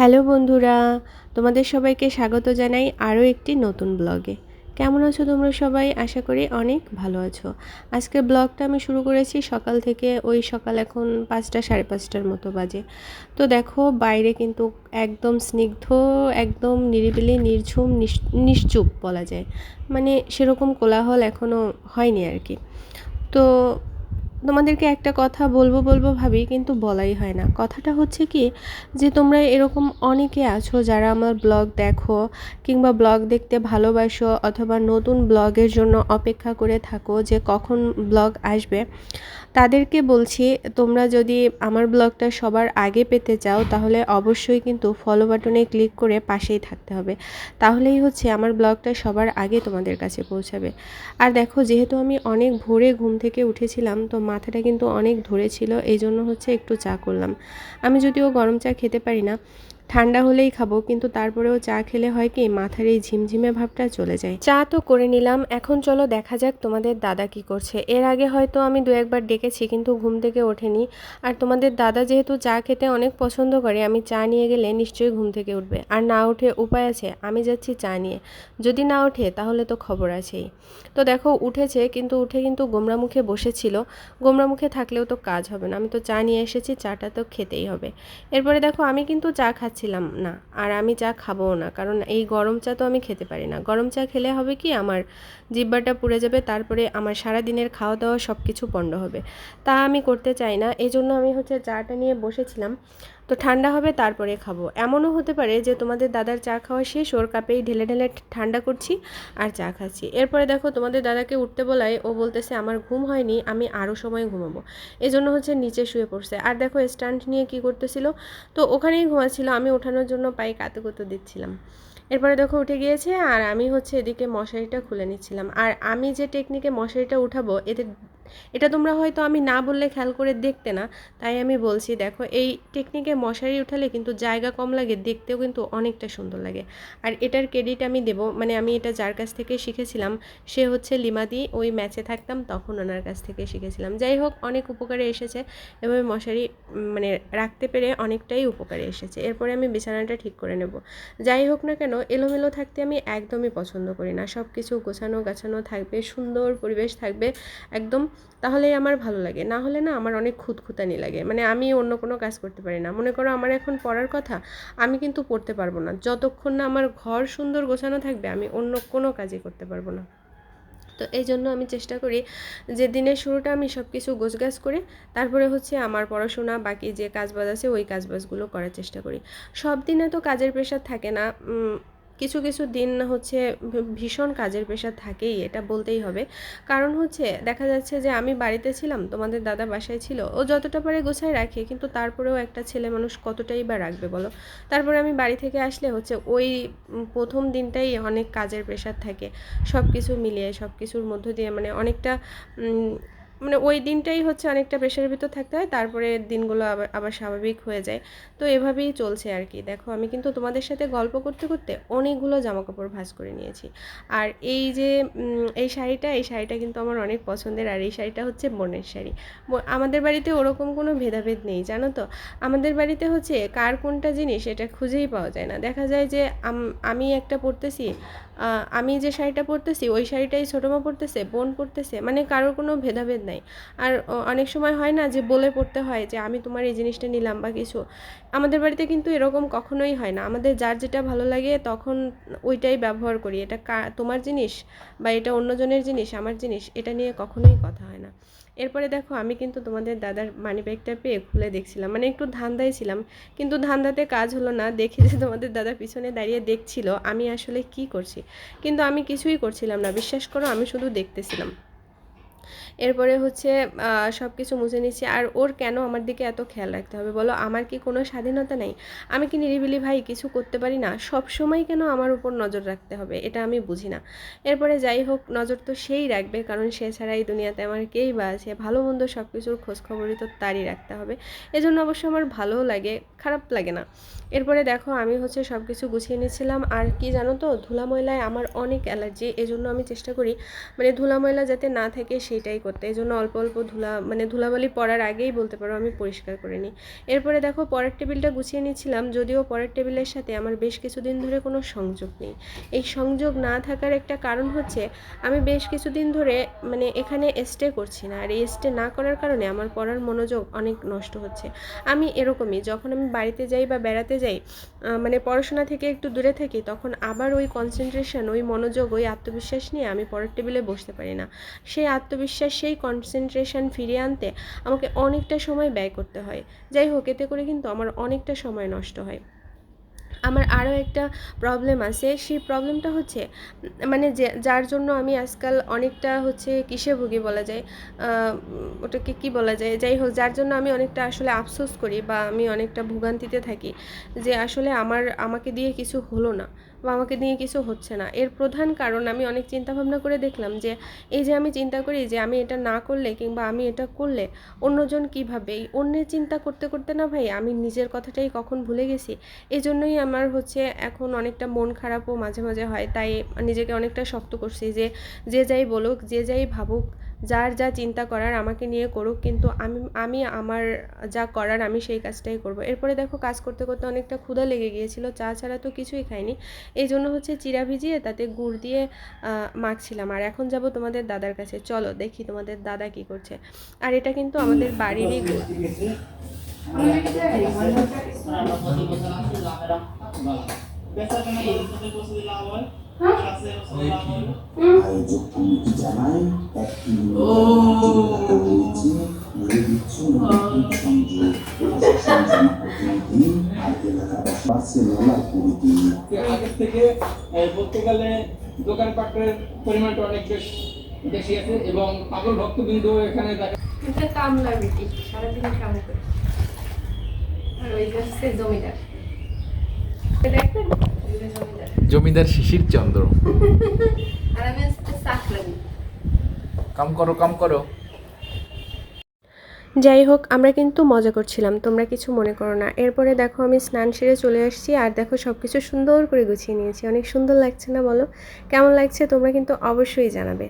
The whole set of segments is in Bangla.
হ্যালো বন্ধুরা, তোমাদের সবাইকে স্বাগত জানাই আরও একটি নতুন ব্লগে। কেমন আছো তোমরা সবাই? আশা করি অনেক ভালো আছো। আজকের ব্লগটা আমি শুরু করেছি সকাল থেকে, ওই সকাল এখন পাঁচটা সাড়ে পাঁচটার মতো বাজে। তো দেখো, বাইরে কিন্তু একদম স্নিগ্ধ, একদম নিরিবিলি, নির্ঝুম, নিশ- নিশ্চুপ বলা যায়। মানে সেরকম কোলাহল এখনও হয়নি আর কি। তো তোমাদেরকে একটা কথা বলব বলব ভাবি, কিন্তু বলাই হয় না। কথাটা হচ্ছে কি যে, তোমরা এরকম অনেকে আছো যারা আমার ব্লগ দেখো কিংবা ব্লগ দেখতে ভালোবাসো অথবা নতুন ব্লগের জন্য অপেক্ষা করে থাকো যে কখন ব্লগ আসবে, তাদেরকে বলছি, তোমরা যদি আমার ব্লগটা সবার আগে পেতে চাও, তাহলে অবশ্যই কিন্তু ফলো বাটনে ক্লিক করে পাশেই থাকতে হবে। তাহলেই হচ্ছে আমার ব্লগটা সবার আগে তোমাদের কাছে পৌঁছাবে। আর দেখো, যেহেতু আমি অনেক ভোরে ঘুম থেকে উঠেছিলাম, তো মাথাটা কিন্তু অনেক ধরেছিল এই জন্য হচ্ছে একটু চা করলাম। আমি যদিও গরম চা খেতে পারি না ঠান্ডা হলেই খাব, কিন্তু তারপরেও চা খেলে হয় কি, মাথার এই ঝিমঝিমে ভাবটা চলে যায়। চা তো করে নিলাম, এখন চলো দেখা যাক তোমাদের দাদা কি করছে। এর আগে হয়তো আমি দু একবার ডেকেছি, কিন্তু ঘুম থেকে ওঠেনি। আর তোমাদের দাদা যেহেতু চা খেতে অনেক পছন্দ করে, আমি চা নিয়ে গেলে নিশ্চয়ই ঘুম থেকে উঠবে। আর না উঠে উপায় আছে, আমি যাচ্ছি চা নিয়ে। যদি না ওঠে, তাহলে তো খবর আছেই। তো দেখো, উঠেছে, কিন্তু উঠে কিন্তু গোমরা মুখে বসেছিল। গোমরা মুখে থাকলেও তো কাজ হবে না। আমি তো চা নিয়ে এসেছি, চাটা তো খেতেই হবে। এরপরে দেখো, আমি কিন্তু চা খাচ্ছিলাম না, আর আমি চা খাবোও না, কারণ এই গরম চা তো আমি খেতে পারি না। গরম চা খেলে হবে কি, আমার জিব্বাটা পুড়ে যাবে, তারপরে আমার সারা দিনের খাওয়া দাওয়া সব কিছু পণ্ড হবে। তা আমি করতে চাই না এই জন্য আমি হচ্ছে চাটা নিয়ে বসেছিলাম। তো ঠান্ডা হবে, তারপরে খাব। এমনও হতে পারে যে তোমাদের দাদার চা খাওয়া শেষ, ওর কাপেই ঢেলে ঢেলে ঠান্ডা করছি আর চা খাচ্ছি। এরপরে দেখো, তোমাদের দাদাকে উঠতে বলায় ও বলতেছে, আমার ঘুম হয়নি, আমি আরও সময় ঘুমাবো। এই জন্য হচ্ছে নিচে শুয়ে পড়ছে। আর দেখো, স্ট্যান্ড নিয়ে কি করতেছিল? তো ওখানেই ঘুমাচ্ছিল, আমি ওঠানোর জন্য পায়ে কাতে কুতো দিচ্ছিলাম। এরপরে দেখো উঠে গিয়েছে আর আমি হচ্ছে এদিকে মশারিটা খুলে নিচ্ছিলাম। আর আমি যে টেকনিকে মশারিটা উঠাবো, এতে এটা তোমরা হয়তো আমি না বললে খেয়াল করে দেখতে না, তাই আমি বলছি দেখো, এই টেকনিকে মশারি উঠালে কিন্তু জায়গা কম লাগে, দেখতেও কিন্তু অনেকটা সুন্দর লাগে। আর এটার ক্রেডিট আমি দেব মানে আমি এটা যার কাছ থেকে শিখেছিলাম, সে হচ্ছে লিমাদি, ওই ম্যাচে থাকতাম, তখন ওনার কাছ থেকে শিখেছিলাম। যাই হোক, অনেক উপকারে এসেছে এভাবে মশারি মানে রাখতে পেরে অনেকটাই উপকারে এসেছে। এরপরে আমি বিছানাটা ঠিক করে নেব। যাই হোক না কেন, এলোমেলো থাকতে আমি একদমই পছন্দ করি না। সব কিছু গোছানো গাছানো থাকবে, সুন্দর পরিবেশ থাকবে, একদম তাহলেই আমার ভালো লাগে। না হলে না আমার অনেক খুঁতখুতানি লাগে। মানে আমি অন্য কোনো কাজ করতে পারি না। মনে করো আমার এখন পড়ার কথা, আমি কিন্তু পড়তে পারব না। যতক্ষণ না আমার ঘর সুন্দর গোছানো থাকবে, আমি অন্য কোনো কাজই করতে পারব না। তো এই জন্য আমি চেষ্টা করি যে দিনের শুরুটা আমি সব কিছু গোছগাছ করে, তারপরে হচ্ছে আমার পড়াশোনা, বাকি যে কাজবাজ আছে ওই কাজবাজগুলো করার চেষ্টা করি। সব দিনে তো কাজের প্রেশার থাকে না। কিছু কিছু দিন হচ্ছে ভীষণ কাজের প্রেশার থাকেই, এটা বলতেই হবে। কারণ হচ্ছে দেখা যাচ্ছে যে আমি বাড়িতে ছিলাম, তোমাদের দাদা বাসায় ছিল, ও যতটা পারে গোছায় রাখে, কিন্তু তারপরেও একটা ছেলে মানুষ কতটাই বা রাখবে বলো? তারপরে আমি বাড়ি থেকে আসলে হচ্ছে ওই প্রথম দিনটাই অনেক কাজের প্রেশার থাকে সব কিছু মিলিয়ে সব কিছুর মধ্য দিয়ে মানে অনেকটা মানে ওই দিনটাই হচ্ছে অনেকটা প্রেশারের ভিতর থাকতে হয় তারপরে দিনগুলো আবার আবার স্বাভাবিক হয়ে যায়। তো এভাবেই চলছে আর কি। দেখো আমি কিন্তু তোমাদের সাথে গল্প করতে করতে অনেকগুলো জামা কাপড় ভাঁজ করে নিয়েছি। আর এই যে এই শাড়িটা এই শাড়িটা কিন্তু আমার অনেক পছন্দের। আর এই শাড়িটা হচ্ছে বোনের শাড়ি। আমাদের বাড়িতে ওরকম কোনো ভেদাভেদ নেই জানো তো? আমাদের বাড়িতে হচ্ছে কার কোনটা জিনিস এটা খুঁজেই পাওয়া যায় না। দেখা যায় যে আমি একটা পরতেছি আহ, আমি যে শাড়িটা পরতেছি, ওই শাড়িটাই ছোটো মা পরতেছে, বোন পরতেছে মানে কারোর কোনো ভেদাভেদ নাই। আর অনেক সময় হয় না যে বলে পড়তে হয় যে, আমি তোমার এই জিনিসটা নিলাম বা কিছু। আমাদের বাড়িতে কিন্তু এরকম কখনোই হয় না। আমাদের যার যেটা ভালো লাগে, তখন ওইটাই ব্যবহার করি। এটা তোমার জিনিস বা এটা অন্যজনের জিনিস, আমার জিনিস, এটা নিয়ে কখনোই কথা হয় না। এরপরে দেখো, আমি কিন্তু তোমাদের দাদার মানি ব্যাগটা পেয়ে খুলে দেখছিলাম। মানে একটু ধান্দায় ছিলাম, কিন্তু ধান্দাতে কাজ হলো না, দেখি যে তোমাদের দাদা পিছনে দাঁড়িয়ে দেখছিল, আমি আসলে কি করছি? কিন্তু আমি কিছুই করছিলাম না, বিশ্বাস করো আমি শুধু দেখতেছিলাম। এরপরে হচ্ছে সব কিছু মুছে নিচ্ছি আর ওর কেন আমার দিকে এত খেয়াল রাখতে হবে বলো? আমার কি কোনো স্বাধীনতা নেই? আমি কি নিরিবিলি ভাই? কিছু করতে পারি না? সব সময় কেন আমার উপর নজর রাখতে হবে? এটা আমি বুঝি না। এরপরে যাই হোক, নজর তো সেই রাখবে, কারণ সে ছাড়া এই দুনিয়াতে আমার কেই বা আছে। ভালো মন্দ সব কিছুর খোঁজখবরই তো তারই রাখতে হবে। এজন্য অবশ্য আমার ভালোও লাগে, খারাপ লাগে না। এরপরে দেখো, আমি হচ্ছে সব কিছু গুছিয়ে নিয়েছিলাম। আর কি জানো তো? ধুলা ময়লায় আমার অনেক অ্যালার্জি। এজন্য আমি চেষ্টা করি মানে ধুলা ময়লা যাতে না থাকে, সেই এইটাই করতে, এই জন্য অল্প অল্প ধুলা মানে ধুলাবালি পড়ার আগেই বলতে পারো আমি পরিষ্কার করে নিই। এরপরে দেখো পরের টেবিলটা গুছিয়ে নিয়েছিলাম, যদিও পরের টেবিলের সাথে আমার বেশ কিছুদিন ধরে কোনো সংযোগ নেই। এই সংযোগ না থাকার একটা কারণ হচ্ছে, আমি বেশ কিছুদিন ধরে মানে এখানে স্টে করছি না। আর এই স্টে না করার কারণে আমার পড়ার মনোযোগ অনেক নষ্ট হচ্ছে। আমি এরকমই, যখন আমি বাড়িতে যাই বা বেড়াতে যাই মানে পড়াশোনা থেকে একটু দূরে থাকি, তখন আবার ওই কনসেন্ট্রেশন ওই মনোযোগ, ওই আত্মবিশ্বাস নিয়ে আমি পরের টেবিলে বসতে পারি না। সেই আত্মবিশ্বাস, সেই কনসেন্ট্রেশন ফিরিয়ে আনতে আমাকে অনেকটা সময় ব্যয় করতে হয়। যাই হোক, এতে করে কিন্তু আমার অনেকটা সময় নষ্ট হয়। আমার আরও একটা প্রবলেম আছে। সেই প্রবলেমটা হচ্ছে মানে যে, যার জন্য আমি আজকাল অনেকটা হচ্ছে কিসে ভুগি বলা যায় ওটাকে কি বলা যায়? যাই হোক, যার জন্য আমি অনেকটা আসলে আফসোস করি বা আমি অনেকটা ভোগান্তিতে থাকি যে আসলে আমার, আমাকে দিয়ে কিছু হলো না। বা আমাকে দিয়ে কিছু হচ্ছে না। এর প্রধান কারণ আমি অনেক চিন্তা ভাবনা করে দেখলাম যে, এই যে আমি চিন্তা করি যে, আমি এটা না করলে কিংবা আমি এটা করলে অন্যজন কীভাবে? এই অন্যের চিন্তা করতে করতে না ভাই, আমি নিজের কথাটাই কখন ভুলে গেছি? এই জন্যই আমার হচ্ছে এখন অনেকটা মন খারাপও মাঝে মাঝে হয়। তাই নিজেকে অনেকটা শক্ত করছি যে যে যাই বলুক, যে যাই ভাবুক যার যা চিন্তা করার আমাকে নিয়ে করুক কিন্তু আমি আমি আমার যা করার আমি সেই কাজটাই করব এরপরে দেখো কাজ করতে করতে অনেকটা ক্ষুধা লেগে গিয়েছিল চা ছাড়া তো কিছুই খাইনি এই জন্য হচ্ছে চিরা ভিজিয়ে তাতে গুড় দিয়ে মাখছিলাম আর এখন যাব তোমাদের দাদার কাছে চলো দেখি তোমাদের দাদা কি করছে আর এটা কিন্তু আমাদের বাড়িরই গুড় আয়োজক থেকে বলতে গেলে দোকানপাটের পরিমাণটা অনেক বেশ বেশি আছে এবং পাগল ভক্তবৃন্দ এখানে দেখা এটা কামলার বেটি সারাদিন কাম করে। আর ওই জমিদার। দেখবেন জমিদার শিশির চন্দ্র। কাম করো কাম করো। যাই হোক আমরা কিন্তু মজা করছিলাম তোমরা কিছু মনে করো না। এরপরে দেখো আমি স্নান সেরে চলে আসছি আর দেখো সব কিছু সুন্দর করে গুছিয়ে নিয়েছি। অনেক সুন্দর লাগছে না বলো? কেমন লাগছে তোমরা কিন্তু অবশ্যই জানাবে।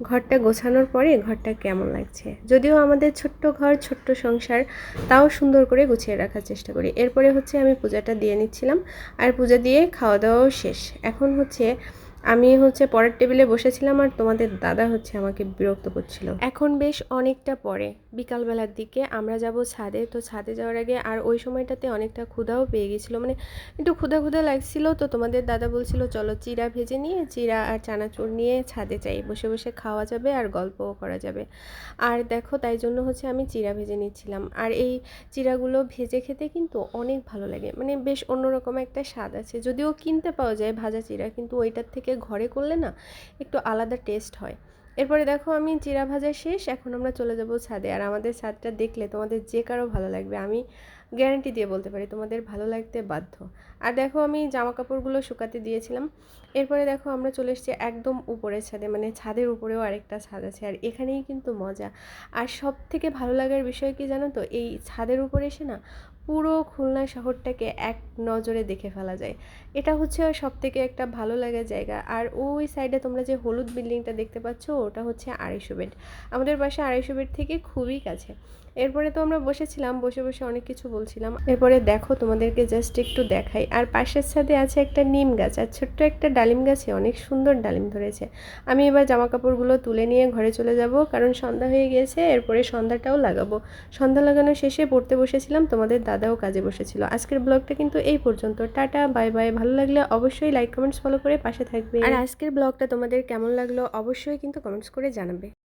ঘরটা গোছানোর পরে ঘরটা কেমন লাগছে? যদিও আমাদের ছোট্ট ঘর, ছোট্ট সংসার, তাও সুন্দর করে গুছিয়ে রাখার চেষ্টা করি। এরপরে হচ্ছে আমি পূজাটা দিয়ে নিচ্ছিলাম। আর পূজা দিয়ে খাওয়া দাওয়াও শেষ। এখন হচ্ছে আমি হচ্ছে পরের টেবিলে বসেছিলাম আর তোমাদের দাদা হচ্ছে আমাকে বিরক্ত করছিল। এখন বেশ অনেকটা পরে, বিকালবেলার দিকে। আমরা যাব ছাদে, তো ছাদে যাওয়ার আগে আর ওই সময়টাতে অনেকটা ক্ষুধাও পেয়ে গেছিল। মানে একটু ক্ষুধা ক্ষুধা লাগছিল, তো তোমাদের দাদা বলছিল, চলো চিরা ভেজে নিয়ে, চিরা আর চানাচুর নিয়ে ছাদে চাই বসে বসে খাওয়া যাবে আর গল্পও করা যাবে। আর দেখো, তাই জন্য হচ্ছে আমি চিরা ভেজে নিচ্ছিলাম। আর এই চিরাগুলো ভেজে খেতে কিন্তু অনেক ভালো লাগে। মানে বেশ অন্যরকম একটা স্বাদ আছে। যদিও কিনতে পাওয়া যায় ভাজা চিরা, কিন্তু ওইটার থেকে ঘরে করলে না একটু আলাদা টেস্ট হয়। এরপরে দেখো আমি চিড়া ভাজা শেষ, এখন আমরা চলে যাব ছাদে। আর আমাদের ছাদটা দেখলে তোমাদের যে কারও ভালো লাগবে, আমি গ্যারান্টি দিয়ে বলতে পারি, তোমাদের ভালো লাগতে বাধ্য। আর দেখো আমি জামা কাপড়গুলো শুকাতে দিয়েছিলাম। এরপরে দেখো আমরা চলে এসেছি একদম উপরের ছাদে মানে ছাদের উপরেও আরেকটা ছাদ আছে। আর এখানেই কিন্তু মজা। আর সব থেকে ভালো লাগার বিষয় কি জানো তো? এই ছাদের উপরে এসে না পুরো খুলনা শহরটাকে এক নজরে দেখে ফেলা যায়। এটা হচ্ছে সব থেকে একটা ভালো লাগার জায়গা। আর ওই সাইডে তোমরা যে হলুদ বিল্ডিংটা দেখতে পাচ্ছ, ওটা হচ্ছে আড়াইশো বেড আমাদের বাসা আড়াইশো বেড থেকে খুবই কাছে। এরপরে তো আমরা বসেছিলাম, বসে বসে অনেক কিছু বলছিলাম। এরপরে দেখো তোমাদেরকে জাস্ট একটু দেখাই। আর পাশের সাথে আছে একটা নিম গাছ, আর ছোট্ট একটা ডালিম গাছে অনেক সুন্দর ডালিম ধরেছে। আমি এবার জামা কাপড়গুলো তুলে নিয়ে ঘরে চলে যাব, কারণ সন্ধ্যা হয়ে গিয়েছে, এরপরে সন্ধ্যাটাও লাগাবো। সন্ধ্যা লাগানো শেষে পড়তে বসেছিলাম, তোমাদের দাদাও কাজে বসেছিল। আজকের ব্লগটা কিন্তু এই পর্যন্ত। টাটা বাই বাই ভালো লাগলে অবশ্যই লাইক কমেন্টস ফলো করে পাশে থাকবে। আর আজকের ব্লগটা তোমাদের কেমন লাগল অবশ্যই কিন্তু কমেন্টস করে জানাবে।